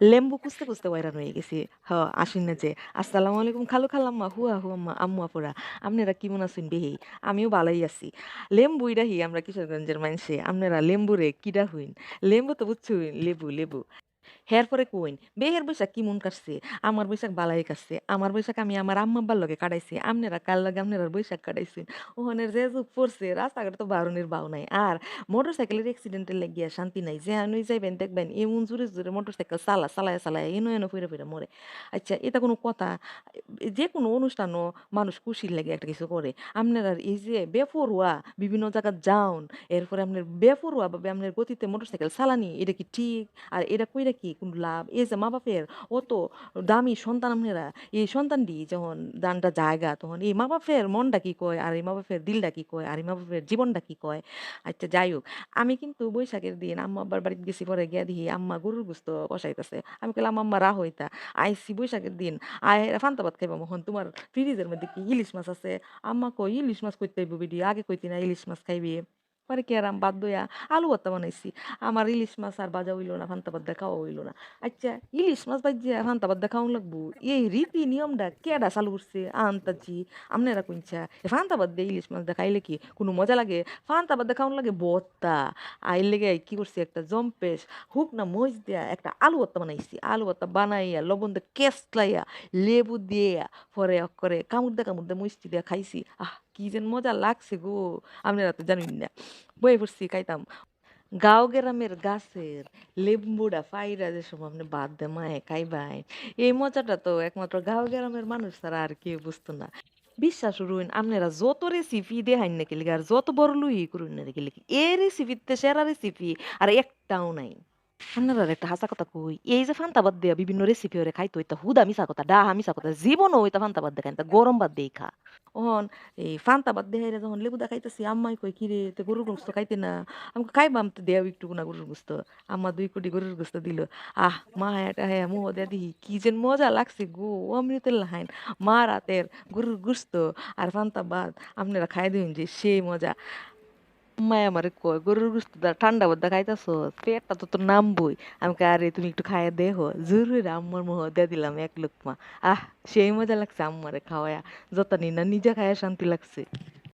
লেম্বু খুঁজতে, খুঁজতে হয়রান হয়ে গেছি। হ আসিন না যে, "আসসালামু আলাইকুম খালু খালাম্মা, হুয়া হুয়াম্মা, আম্মু আপুরা। আপনারা কেমন আছেন বেহি? আমিও বালাই আছি।" লেম্বু ইডাহি আমরা কিশোরগঞ্জের মানুষে আপনারা লেম্বুরে কিডা হইন? লেম্বু তো বুঝছ লেবু, লেবু। হের পরে কইন, "বেহের বৈশাখ কিমন কাটছে? আমার বৈশাখ বালাই কাটছে। আমার বৈশাখ আমি আমার আম্মা-আব্বার লগে কাটাইছি। আপনারা কার লগে আপনারার বৈশাখ কাটাইছেন?" ওহনের যে যুগ পড়ছে রাস্তাঘাটে তো বারুনির বাউ নাই। আর মোটরসাইকেলের অ্যাক্সিডেন্টের লাগিয়া শান্তি নাই। যেহানুই যাইবেন দেখবেন এমন জোরে, জোরে মোটর সাইকেল চালা চালায়া, চালায়া এনো, এনো পইড়া, পইড়া মরে। আচ্ছা এটা কোনো কথা? এ যেকোনো অনুষ্ঠানও মানুষ খুশির লাগে একটা কিছু করে। আপনারা এই যে বেপরোয়া বিভিন্ন জায়গা যাওন, এরপরে আপনার বেপরোয়াভাবে আপনার গতিতে মোটর সাইকেল চালানি, এটা কি ঠিক? আর এটা কইরা কি কোনো লাভ? এই যে মা-বাপের অত দামি সন্তান আপনারা, এই সন্তানটি যখন দানটা জায়গা তখন এই মা-বাপের মনটা কি কয়? আর এই মা-বাপের দিলটা কি কয়? আর এই মা-বাপের জীবনটা কি কয়? আচ্ছা যাই হোক, আমি কিন্তু বৈশাখের দিন আম্মা-আব্বার বাড়িতে গেছি পরে গিয়া দেখি আম্মা গরুর গোশত কষাইতেছে। আমি কইলাম, "আম্মা রাহ হইতা। আইছি বৈশাখের দিন, আইরা পান্তা ভাত খাইবাম অহন তোমার ফ্রিজের মধ্যে কি ইলিশ মাছ আছে?" আম্মা কই "ইলিশ মাছ কইতে বিডি? আগে কইতি না ইলিশ মাছ খাইবি?" পরে কি আরাম বাধ্য হইয়া আলু ভর্তা বানাইছি। আমার ইলিশ মাছ আর ভাজা হইল না, ভাত দিয়ে খাওয়া হইল না। আচ্ছা ইলিশ মাছ ভাইজ্যা পান্তা ভাত দিয়ে খাওয়ান লাগবো? এই রীতি নিয়মটা কেডা চালু করছে? আনতাছি আপনারা কইনছা। পান্তা ভাত দিয়ে ইলিশ মাছ দেখাইলে কি কোনো মজা লাগে? দিয়ে খাওয়ান লাগে। আর এর লেগে কি করছি একটা জম্পেশ হুক না মরিচ দিয়া একটা আলু ভর্তা বানাইছি। আলু ভর্তা বানাইয়া লবণ দিয়ে কেচলাইয়া লেবু দিয়া পরে অক্করে কামুড় দিয়ে, কামুড় দিয়ে মিষ্টি দিয়া খাইছি। আহ! কি যেন মজা লাগছে গো! আপনারা তো জানেন না। বইয়ে পড়ছি খাইতাম। গাঁও গ্রামের গাছের লেম্বুডা ফাইরা যে সময় আপনি বাদ দে মায়ে খাইবাইন, এই মজাটা তো একমাত্র গাঁও গ্রামের মানুষ ছাড়া আর কেউ বুঝতো না। বিশ্বাস করুন আপনারা যত রেসিপি দেখাইন না কি আর যত বড় লুই করুন না কি লিগা, এই রেসিপিতে সেরা রেসিপি আর একটাও নাই। আপনারা একটা হাসা কথা কই, এই যে ফান্তা ভাত দিয়া বিভিন্ন রেসিপি ওরে খাইতো এটা হুদা মিছা কথা, ডাহা মিছা কথা। জীবনেও ওইটা ফান্তা ভাত দিয়ে না, গরম ভাত দিয়েই খা। অহন এই ফান্তা ভাত দেহাইরা যখন লেবু দা খাইতেছি আম্মাই কয়, "কিরে তুই গরুর গোশত খাইতে না?" আমি কই, "খাইবাম তো দেও একটুকু না গরুর গোশত।" আম্মা ২ কুটি গরুর গোশত দিল। আহ! মাহায়া টাহায়া মুহ দিয়া দিহি কি যেন মজা লাগছে গো! অমৃতের লাহান। মার হাতের গরুর গোশত আর পান্তা ভাত আপনারা খাইয়া দিবেন যে সেই মজা। আম্মাই আমারে কয়, "গরুর গোশত দা ঠান্ডা ভাত খাইতাস পেটটা তো তোর নামবই।" আমি কই, "আরে তুমি একটু খাইয়া দেখো।" জরুরি আম্মার মুহ দিয়া দিলাম এক লোকমা আহ! সেই মজা লাগছে আম্মারে খাওয়ায়া। যত না নিজে খাইয়া শান্তি লাগছে।